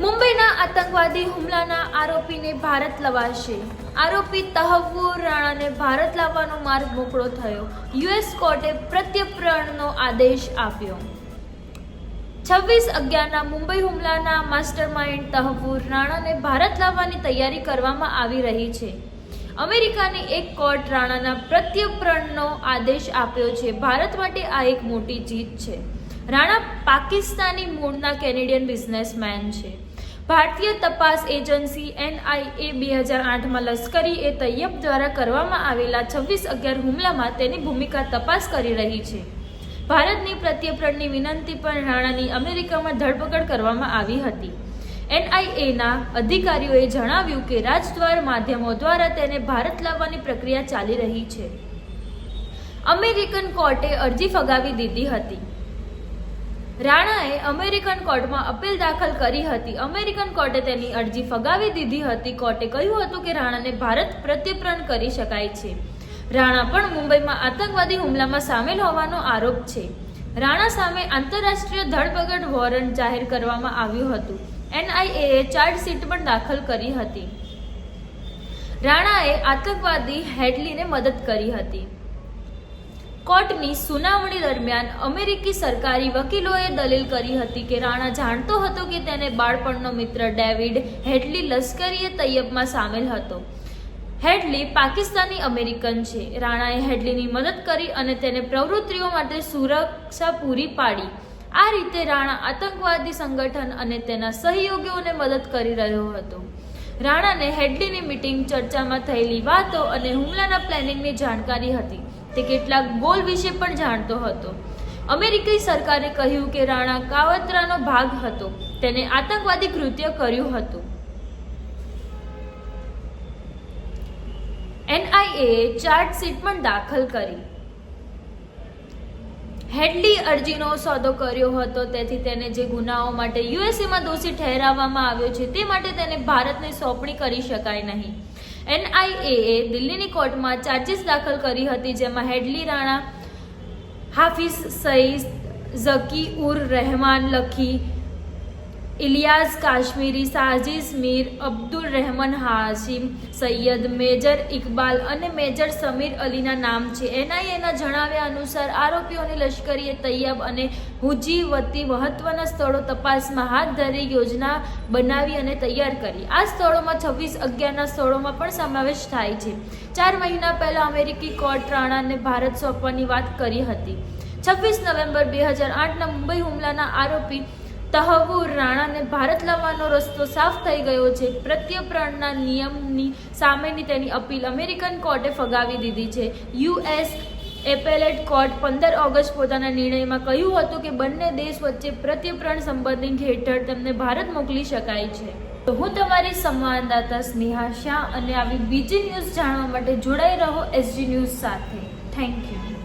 મુંબઈના આતંકવાદી હુમલાના આરોપીને ભારત લવાશે. આરોપી તહવુર રાણાને ભારત લાવવાનો માર્ગ મોકળો થયો. યુએસ કોર્ટે પ્રત્યર્પણનો આદેશ આપ્યો. છવ્વીસ અગિયારના મુંબઈ હુમલાના માસ્ટરમાઇન્ડ તહવુર રાણાને ભારત લાવવાની તૈયારી કરવામાં આવી રહી છે. અમેરિકાની એક કોર્ટ રાણાના પ્રત્યર્પણનો આદેશ આપ્યો છે. ભારત માટે આ એક મોટી જીત છે. રાણા પાકિસ્તાની મૂળના કેનેડિયન બિઝનેસમેન છે. ભારતીય તપાસ એજન્સી એનઆઈએ બે હજાર આઠમાં લશ્કરી એ તૈયબ દ્વારા કરવામાં આવેલા છવ્વીસ અગિયાર હુમલામાં તેની ભૂમિકા તપાસ કરી રહી છે. ભારતની પ્રત્યર્પણની વિનંતી પર રાણાની અમેરિકામાં ધરપકડ કરવામાં આવી હતી. એનઆઈએના અધિકારીઓએ જણાવ્યું કે રાજદ્વાર માધ્યમો દ્વારા તેને ભારત લાવવાની પ્રક્રિયા ચાલી રહી છે. અમેરિકન કોર્ટે અરજી ફગાવી દીધી હતી. રાણાએ અમેરિકન કોર્ટમાં અપીલ દાખલ કરી હતી. અમેરિકન કોર્ટે તેની અરજી ફગાવી દીધી હતી. કોર્ટે કહ્યું હતું કે રાણાને ભારત પ્રત્યર્પણ કરી શકાય છે. રાણા પણ મુંબઈમાં આતંકવાદી હુમલામાં સામેલ હોવાનો આરોપ છે. રાણા સામે આંતરરાષ્ટ્રીય ધરપકડ વોરંટ જાહેર કરવામાં આવ્યું હતું. એનઆઈએએ ચાર્જશીટ પણ દાખલ કરી હતી. રાણાએ આતંકવાદી હેડલીને મદદ કરી હતી. કોર્ટની સુનાવણી દરમિયાન અમેરિકી સરકારી વકીલોએ દલીલ કરી હતી કે રાણા જાણતો હતો કે તેને બાળપણનો મિત્ર ડેવિડ હેડલી લશ્કરીએ તૈયબમાં સામેલ હતો. હેડલી પાકિસ્તાની અમેરિકન છે. રાણાએ હેડલીની મદદ કરી અને તેને પ્રવૃત્તિઓ માટે સુરક્ષા પૂરી પાડી. આ રીતે રાણા આતંકવાદી સંગઠન અને તેના સહયોગીઓને મદદ કરી રહ્યો હતો. રાણાને હેડલીની મિટિંગ ચર્ચામાં થયેલી વાતો અને હુમલાના પ્લાનિંગની જાણકારી હતી. તે કેટલાક ગોલ વિશે પણ જાણતો હતો. અમેરિકી સરકારે કહ્યું કે રાણા કાવતરાનો ભાગ હતો. તેને આતંકવાદી કૃત્ય કર્યું હતું. એનઆઈએએ ચાર્જશીટ પણ દાખલ કરી. હેડલી અરજીનો સોદો કર્યો હતો. તેથી તેને જે ગુનાઓ માટે યુએસએમાં દોષી ઠેરાવવામાં આવ્યો છે, તે માટે તેને ભારતને સોંપણી કરી શકાય નહીં. એનઆઈએએ દિલ્હીની કોર્ટમાં ચાર્જીસ દાખલ કરી હતી, જેમાં હેડલી રાણા, હાફિઝ સઈદ, ઝકી ઉર રહેમાન લખી ઇલિયાઝ કાશ્મીરી સાજિસ મીર અબ્દુલ રહેમાન હાશિમ, સૈયદ મેજર ઇકબાલ અને મેજર સમીર અલીના નામ છે. એનઆઈએના જણાવ્યા અનુસાર આરોપીઓની લશ્કરીએ તૈયબ અને હુજી વતી મહત્વના સ્થળો તપાસમાં હાથ ધરી યોજના બનાવી અને તૈયાર કરી. આ સ્થળોમાં છવ્વીસ અગિયારના સ્થળોમાં પણ સમાવેશ થાય છે. ચાર મહિના પહેલા અમેરિકી કોર્ટ રાણાને ભારત સોંપવાની વાત કરી હતી. છવ્વીસ નવેમ્બર બે હજાર આઠના મુંબઈ હુમલાના આરોપી તહવુર રાણાને ભારત લાવવાનો રસ્તો સાફ થઈ ગયો છે. પ્રત્યર્પણના નિયમની સામેની તેની અપીલ અમેરિકન કોર્ટે ફગાવી દીધી છે. યુએસ એપેલેટ કોર્ટ પંદર ઓગસ્ટ પોતાના નિર્ણયમાં કહ્યું હતું કે બંને દેશ વચ્ચે પ્રત્યર્પણ સંબંધિત હેઠળ તેમને ભારત મોકલી શકાય છે. તો હું તમારી સંવાદદાતા સ્નેહા શાહ અને આવી બીજી ન્યૂઝ જાણવા માટે જોડાઈ રહો એસજી ન્યૂઝ સાથે. Thank you.